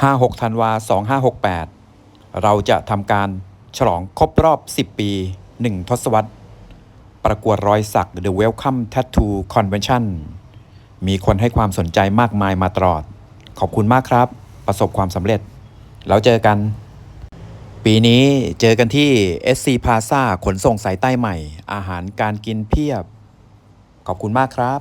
56ธันวา2568 เราจะทำการฉลองครบรอบ 10 ปี 1 ทศวรรษ ประกวดรอยสัก The Welcome Tattoo Convention มีคนให้ความสนใจมากมายมาตลอด ขอบคุณมากครับ ประสบความสำเร็จ แล้วเจอกัน ปีนี้เจอกันที่ SC Plaza ขนส่งสายใต้ใหม่ อาหารการกินเพียบ ขอบคุณมากครับ